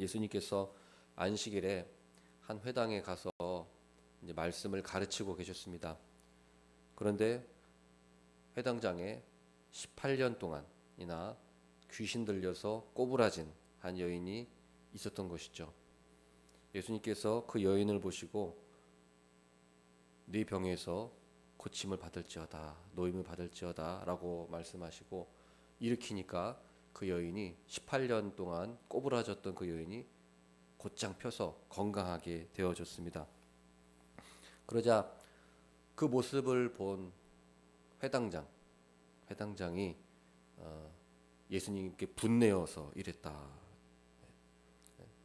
예수님께서 안식일에 한 회당에 가서 이제 말씀을 가르치고 계셨습니다. 그런데 회당장에 18년 동안이나 귀신 들려서 꼬부라진 한 여인이 있었던 것이죠. 예수님께서 그 여인을 보시고 네 병에서 고침을 받을지어다 노임을 받을지어다라고 말씀하시고 일으키니까 그 여인이 18년 동안 꼬부라졌던 그 여인이 곧장 펴서 건강하게 되어졌습니다. 그러자 그 모습을 본 회당장 회당장이 어, 예수님께 분내어서 이랬다.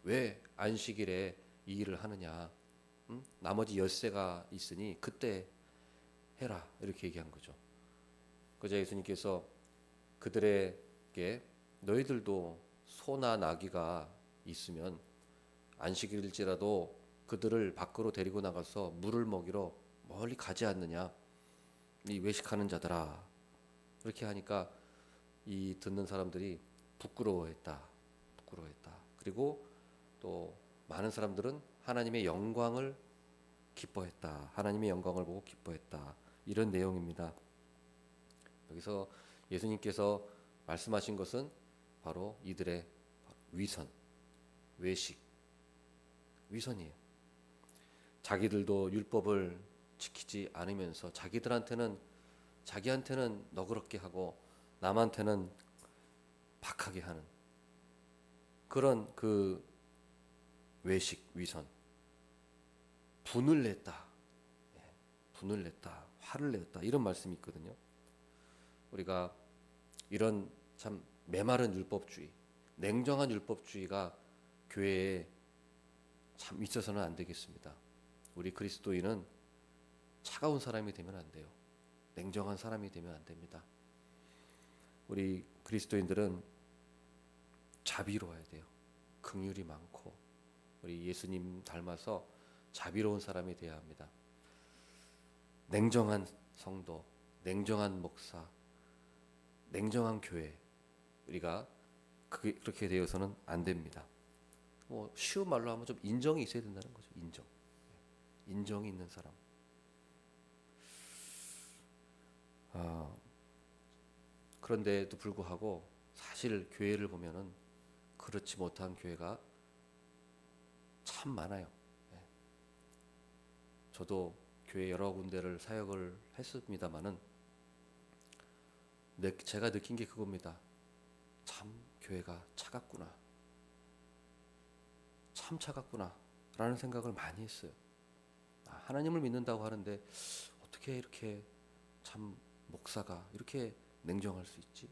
왜 안식일에 이 일을 하느냐? 응? 나머지 엿새가 있으니 그때 해라 이렇게 얘기한 거죠. 그자 예수님께서 그들에게 너희들도 소나 나귀가 있으면 안식일일지라도 그들을 밖으로 데리고 나가서 물을 먹이러 멀리 가지 않느냐? 이 외식하는 자들아 이렇게 하니까 이 듣는 사람들이 부끄러워했다. 부끄러워했다. 그리고 또 많은 사람들은 하나님의 영광을 기뻐했다. 하나님의 영광을 보고 기뻐했다. 이런 내용입니다. 여기서 예수님께서 말씀하신 것은 바로 이들의 위선, 외식, 위선이에요. 자기들도 율법을 지키지 않으면서 자기들한테는 자기한테는 너그럽게 하고 남한테는 박하게 하는 그런 그 외식 위선. 분을 냈다. 예, 분을 냈다 화를 냈다. 이런 말씀이 있거든요. 우리가 이런 참 메마른 율법주의 냉정한 율법주의가 교회에 참 있어서는 안 되겠습니다 우리 그리스도인은 차가운 사람이 되면 안 돼요 냉정한 사람이 되면 안 됩니다 우리 그리스도인들은 자비로워야 돼요. 긍휼이 많고 우리 예수님 닮아서 자비로운 사람이 되어야 합니다. 냉정한 성도, 냉정한 목사, 냉정한 교회 우리가 그렇게 되어서는 안 됩니다. 뭐 쉬운 말로 하면 좀 인정이 있어야 된다는 거죠. 인정. 인정이 있는 사람. 아, 그런데도 불구하고 사실 교회를 보면은 그렇지 못한 교회가 참 많아요. 예. 저도 교회 여러 군데를 사역을 했습니다마는 제가 느낀 게 그겁니다. 참 교회가 차갑구나. 참 차갑구나. 라는 생각을 많이 했어요. 아, 하나님을 믿는다고 하는데 어떻게 이렇게 참 목사가 이렇게 냉정할 수 있지?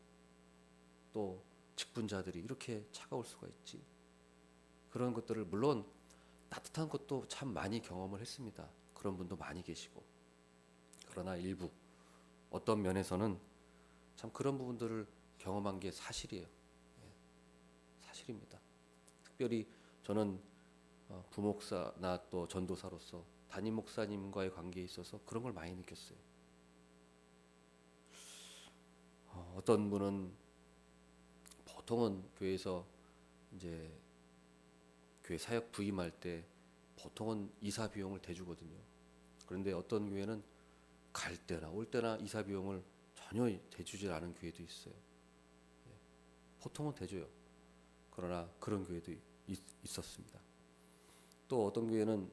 또 직분자들이 이렇게 차가울 수가 있지? 그런 것들을 물론 따뜻한 것도 참 많이 경험을 했습니다. 그런 분도 많이 계시고 그러나 일부 어떤 면에서는 참 그런 부분들을 경험한 게 사실이에요. 예, 사실입니다. 특별히 저는 어, 부목사나 또 전도사로서 담임 목사님과의 관계에 있어서 그런 걸 많이 느꼈어요. 어, 어떤 분은 보통은 교회에서 이제 교회 사역 부임할 때 보통은 이사 비용을 대주거든요. 그런데 어떤 교회는 갈 때나 올 때나 이사 비용을 전혀 대주지 않은 교회도 있어요. 예, 보통은 대줘요. 그러나 그런 교회도 있, 있었습니다. 또 어떤 교회는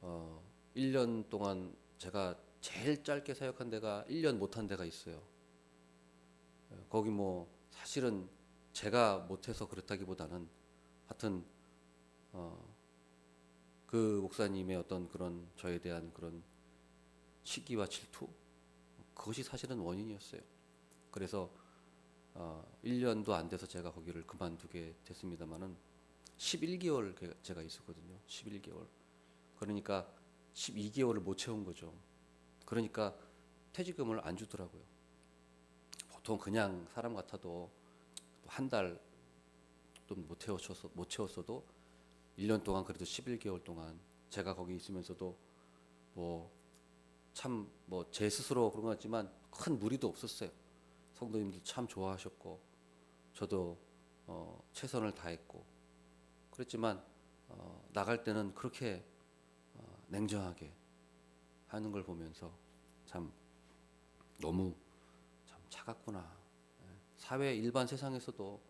어, 1년 동안 제가 제일 짧게 사역한 데가 1년 못한 데가 있어요. 거기 뭐 사실은 제가 못해서 그렇다기보다는 하여튼 어, 그 목사님의 어떤 그런 저에 대한 그런 시기와 질투 그것이 사실은 원인이었어요. 그래서 어, 1년도 안 돼서 제가 거기를 그만두게 됐습니다만은 11개월 제가 있었거든요. 11개월. 그러니까 12개월을 못 채운 거죠. 그러니까 퇴직금을 안 주더라고요. 보통 그냥 사람 같아도 한 달 좀 못 채웠어도 못 채웠어도 1년 동안 그래도 11개월 동안 제가 거기 있으면서도 뭐 참 뭐 제 스스로 그런 것 같지만 큰 무리도 없었어요. 성도님들 참 좋아하셨고 저도 어 최선을 다했고 그랬지만 어, 나갈 때는 그렇게 어, 냉정하게 하는 걸 보면서 참 너무 참 차갑구나. 예. 사회 일반 세상에서도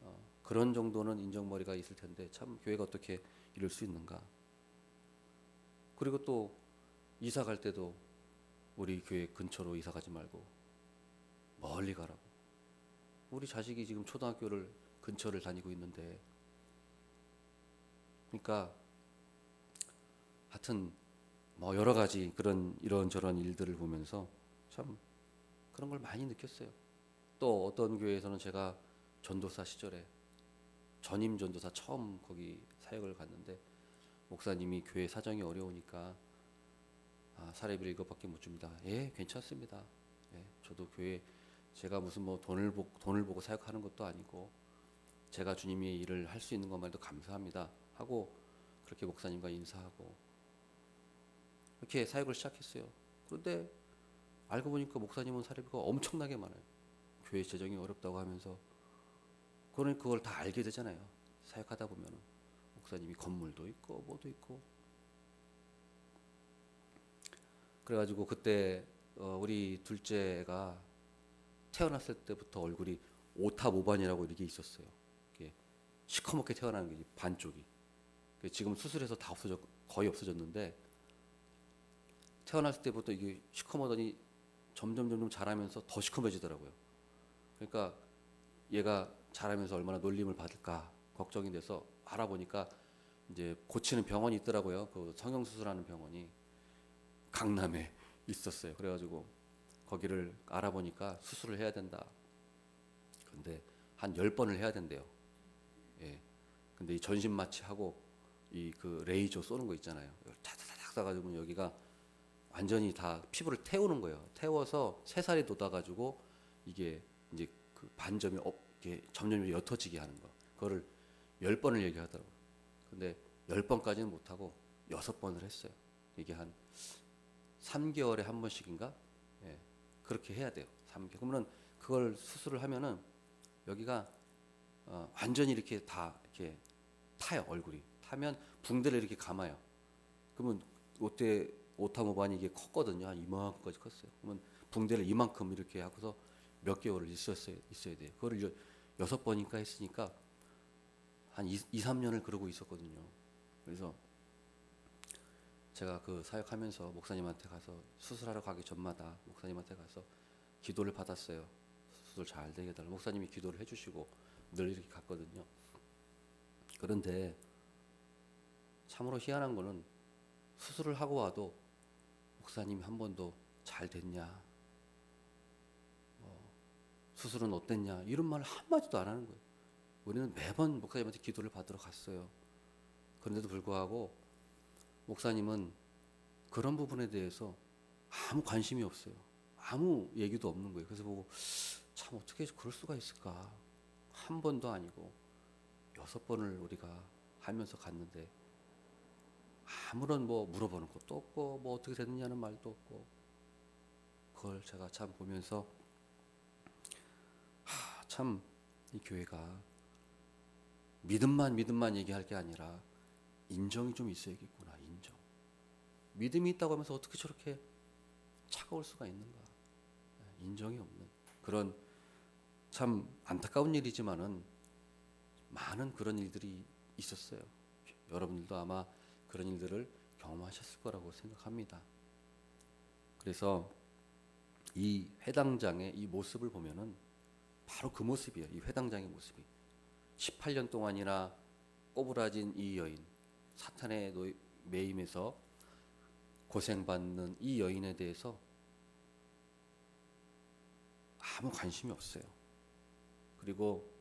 어, 그런 정도는 인정머리가 있을 텐데 참 교회가 어떻게 이럴 수 있는가. 그리고 또 이사 갈 때도 우리 교회 근처로 이사 가지 말고 멀리 가라고. 우리 자식이 지금 초등학교를 근처를 다니고 있는데 그러니까 하여튼 뭐 여러 가지 그런 이런저런 일들을 보면서 참 그런 걸 많이 느꼈어요. 또 어떤 교회에서는 제가 전도사 시절에 전임 전도사 처음 거기 사역을 갔는데 목사님이 교회 사정이 어려우니까 아, 사례비를 이것밖에 못 줍니다. 예, 괜찮습니다. 예, 저도 교회 제가 무슨 뭐 돈을 보, 돈을 보고 사역하는 것도 아니고 제가 주님의 일을 할 수 있는 것만도 감사합니다 하고 그렇게 목사님과 인사하고 이렇게 사역을 시작했어요. 그런데 알고 보니까 목사님은 사례비가 엄청나게 많아요. 교회 재정이 어렵다고 하면서 그러니 그걸 다 알게 되잖아요. 사역하다 보면은 목사님이 건물도 있고 뭐도 있고 그래가지고 그때 어, 우리 둘째가 태어났을 때부터 얼굴이 오탑 오반이라고 이렇게 있었어요. 이게 시커멓게 태어나는 게 반쪽이. 그 지금 수술해서 다 없어졌 거의 없어졌는데 태어났을 때부터 이게 시커멓더니 점점 점점 자라면서 더 시커매지더라고요. 그러니까 얘가 자라면서 얼마나 놀림을 받을까 걱정이 돼서 알아보니까 이제 고치는 병원이 있더라고요. 그 성형 수술하는 병원이 강남에 있었어요. 그래가지고 거기를 알아보니까 수술을 해야 된다. 근데 한 열 번을 해야 된대요. 예. 근데 이 전신 마취하고 이 그 레이저 쏘는 거 있잖아요. 타다닥 쏴가지고 여기가 완전히 다 피부를 태우는 거예요. 태워서 새 살이 돋아가지고 이게 이제 그 반점이 업, 이게 점점 옅어지게 하는 거. 그거를 열 번을 얘기하더라고요. 근데 열 번까지는 못하고 여섯 번을 했어요. 이게 한 3개월에 한 번씩인가? 예, 그렇게 해야 돼요. 3개월. 그러면 그걸 수술을 하면은 여기가 어, 완전히 이렇게 다 이렇게 타요 얼굴이 타면 붕대를 이렇게 감아요. 그러면 그때 오타모반이 이게 컸거든요. 한 이만큼까지 컸어요. 그러면 붕대를 이만큼 이렇게 하고서 몇 개월을 있었어야 있어야 돼요. 그거를 여- 여섯 번인가 했으니까 한 2, 2 3년을 그러고 있었거든요. 그래서 제가 그 사역하면서 목사님한테 가서 수술하러 가기 전마다 목사님한테 가서 기도를 받았어요. 수술 잘 되게 해달라. 목사님이 기도를 해주시고 늘 이렇게 갔거든요. 그런데 참으로 희한한 거는 수술을 하고 와도 목사님이 한 번도 잘 됐냐, 뭐 수술은 어땠냐 이런 말을 한 마디도 안 하는 거예요. 우리는 매번 목사님한테 기도를 받으러 갔어요. 그런데도 불구하고 목사님은 그런 부분에 대해서 아무 관심이 없어요. 아무 얘기도 없는 거예요. 그래서 보고 참 어떻게 그럴 수가 있을까? 한 번도 아니고 여섯 번을 우리가 하면서 갔는데 아무런 뭐 물어보는 것도 없고 뭐 어떻게 됐느냐는 말도 없고 그걸 제가 참 보면서 참 이 교회가 믿음만 믿음만 얘기할 게 아니라 인정이 좀 있어야겠구나 믿음이 있다고 하면서 어떻게 저렇게 차가울 수가 있는가? 예, 인정이 없는 그런 참 안타까운 일이지만은 많은 그런 일들이 있었어요. 여러분들도 아마 그런 일들을 경험하셨을 거라고 생각합니다. 그래서 이 회당장의 이 모습을 보면은 바로 그 모습이에요. 이 회당장의 모습이. 18년 동안이나 꼬부라진 이 여인 사탄의 노- 매임에서 고생받는 이 여인에 대해서 아무 관심이 없어요. 그리고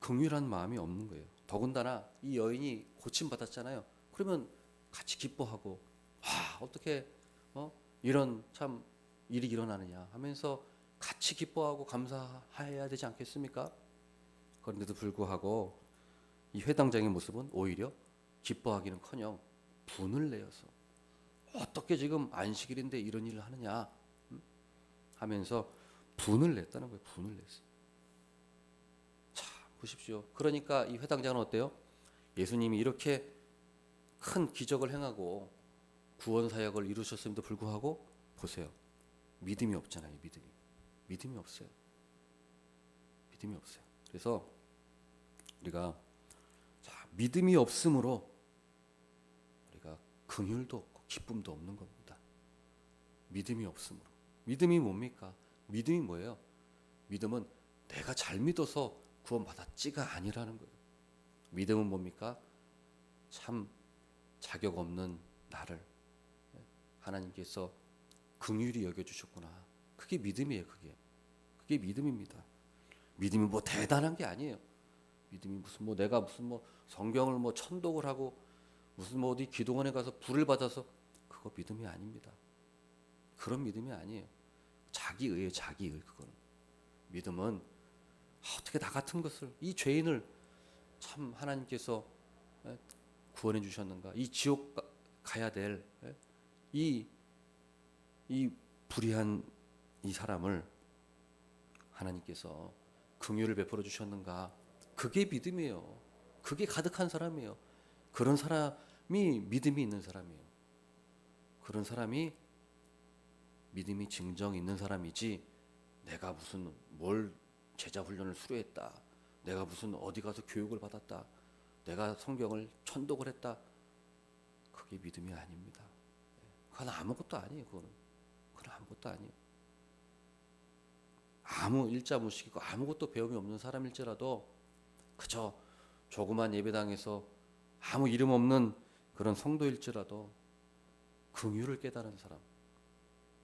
긍휼한 마음이 없는 거예요. 더군다나 이 여인이 고침 받았잖아요. 그러면 같이 기뻐하고 와 어떻게 어 이런 참 일이 일어나느냐 하면서 같이 기뻐하고 감사해야 되지 않겠습니까? 그런데도 불구하고 이 회당장의 모습은 오히려 기뻐하기는커녕 분을 내어서 어떻게 지금 안식일인데 이런 일을 하느냐 음? 하면서 분을 냈다는 거예요. 분을 냈어. 참 보십시오. 그러니까 이 회당장은 어때요? 예수님이 이렇게 큰 기적을 행하고 구원 사역을 이루셨음에도 불구하고 보세요. 믿음이 없잖아요. 믿음이. 믿음이 없어요. 믿음이 없어요. 그래서 우리가 자, 믿음이 없으므로 우리가 긍휼도 기쁨도 없는 겁니다. 믿음이 없으므로. 믿음이 뭡니까? 믿음이 뭐예요? 믿음은 내가 잘 믿어서 구원받았지가 아니라는 거예요. 믿음은 뭡니까? 참 자격 없는 나를 하나님께서 긍휼히 여겨 주셨구나. 그게 믿음이에요, 그게. 그게 믿음입니다. 믿음이 뭐 대단한 게 아니에요. 믿음이 무슨 뭐 내가 무슨 뭐 성경을 뭐 천독을 하고 무슨 뭐 어디 기도원에 가서 불을 받아서 그거 믿음이 아닙니다. 그런 믿음이 아니에요. 자기 의예요, 자기 의 그거는. 믿음은 아, 어떻게 나 같은 것을 이 죄인을 참 하나님께서 예, 구원해 주셨는가? 이 지옥 가- 가야 될 이 이 불의한 이 사람을 하나님께서 긍휼을 베풀어 주셨는가? 그게 믿음이에요. 그게 가득한 사람이에요. 그런 사람이 믿음이 있는 사람이에요. 그런 사람이 믿음이 증정 있는 사람이지 내가 무슨 뭘 제자 훈련을 수료했다. 내가 무슨 어디 가서 교육을 받았다. 내가 성경을 천독을 했다. 그게 믿음이 아닙니다. 그건 아무것도 아니에요. 그거는 그건 아무것도 아니에요. 아무 일자무식이고 아무것도 배움이 없는 사람일지라도 그저 조그만 예배당에서 아무 이름 없는 그런 성도일지라도 긍휼을 깨달은 사람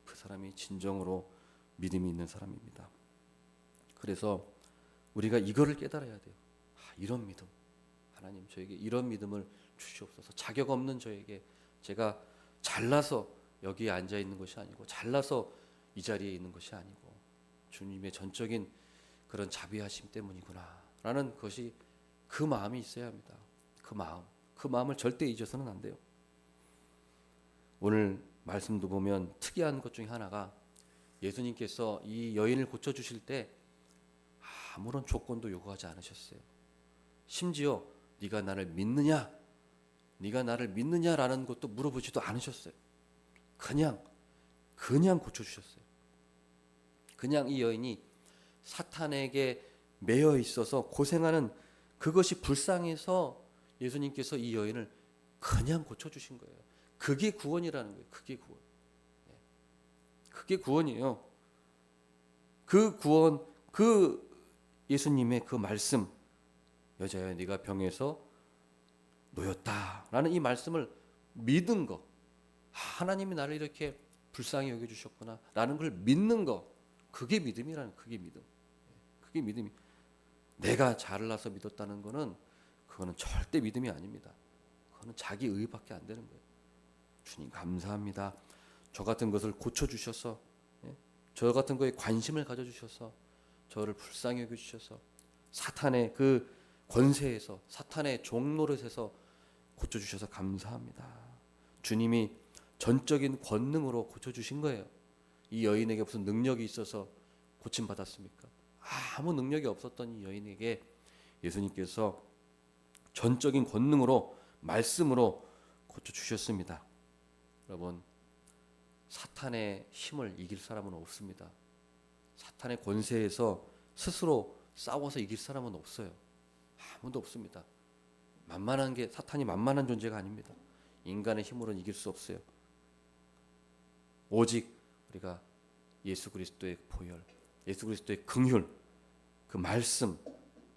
그 사람이 진정으로 믿음이 있는 사람입니다. 그래서 우리가 이거를 깨달아야 돼요. 아, 이런 믿음 하나님 저에게 이런 믿음을 주시옵소서. 자격 없는 저에게 제가 잘나서 여기에 앉아 있는 것이 아니고 잘나서 이 자리에 있는 것이 아니고 주님의 전적인 그런 자비하심 때문이구나라는 것이 그 마음이 있어야 합니다. 그 마음, 그 마음을 절대 잊어서는 안 돼요. 오늘 말씀도 보면 특이한 것 중에 하나가 예수님께서 이 여인을 고쳐 주실 때 아무런 조건도 요구하지 않으셨어요. 심지어 네가 나를 믿느냐? 네가 나를 믿느냐라는 것도 물어보지도 않으셨어요. 그냥 그냥 고쳐 주셨어요. 그냥 이 여인이 사탄에게 매여 있어서 고생하는 그것이 불쌍해서 예수님께서 이 여인을 그냥 고쳐 주신 거예요. 그게 구원이라는 거예요. 그게 구원. 예. 그게 구원이에요. 그 구원, 그 예수님의 그 말씀, 여자야, 네가 병에서 놓였다라는 이 말씀을 믿은 거, 아, 하나님이 나를 이렇게 불쌍히 여겨 주셨구나라는 걸 믿는 거, 그게 믿음이라는 그게 믿음. 예. 그게 믿음이. 내가 잘나서 믿었다는 거는 그거는 절대 믿음이 아닙니다. 그거는 자기 의밖에 안 되는 거예요. 주님 감사합니다. 저 같은 것을 고쳐 주셔서 예? 저 같은 거에 관심을 가져 주셔서 저를 불쌍히 여겨 주셔서 사탄의 그 권세에서 사탄의 종노릇에서 고쳐 주셔서 감사합니다. 주님이 전적인 권능으로 고쳐 주신 거예요. 이 여인에게 무슨 능력이 있어서 고침 받았습니까? 아무 능력이 없었던 이 여인에게 예수님께서 전적인 권능으로 말씀으로 고쳐 주셨습니다. 여러분 사탄의 힘을 이길 사람은 없습니다. 사탄의 권세에서 스스로 싸워서 이길 사람은 없어요. 아무도 없습니다. 만만한 게 사탄이 만만한 존재가 아닙니다. 인간의 힘으로는 이길 수 없어요. 오직 우리가 예수 그리스도의 보혈, 예수 그리스도의 긍휼, 그 말씀,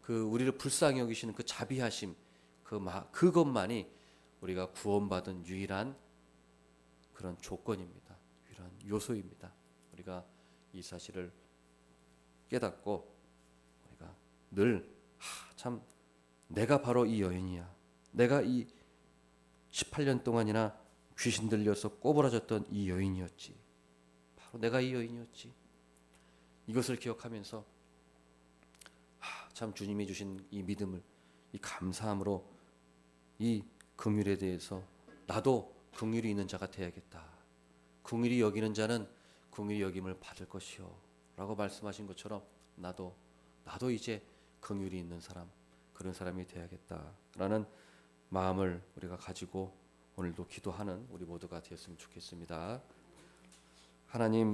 그 우리를 불쌍히 여기시는 그 자비하심, 그 마, 그것만이 우리가 구원받은 유일한 그런 조건입니다. 유일한 요소입니다. 우리가 이 사실을 깨닫고 우리가 늘참 내가 바로 이 여인이야. 내가 이 18년 동안이나 귀신 들려서 꼬부라졌던 이 여인이었지. 바로 내가 이 여인이었지. 이것을 기억하면서 하, 참 주님이 주신 이 믿음을 이 감사함으로 이 긍휼에 대해서 나도 긍휼이 있는 자가 되야겠다. 긍휼이 여기는 자는 긍휼이 여김을 받을 것이요라고 말씀하신 것처럼 나도 나도 이제 긍휼이 있는 사람 그런 사람이 돼야겠다라는 마음을 우리가 가지고 오늘도 기도하는 우리 모두가 되었으면 좋겠습니다. 하나님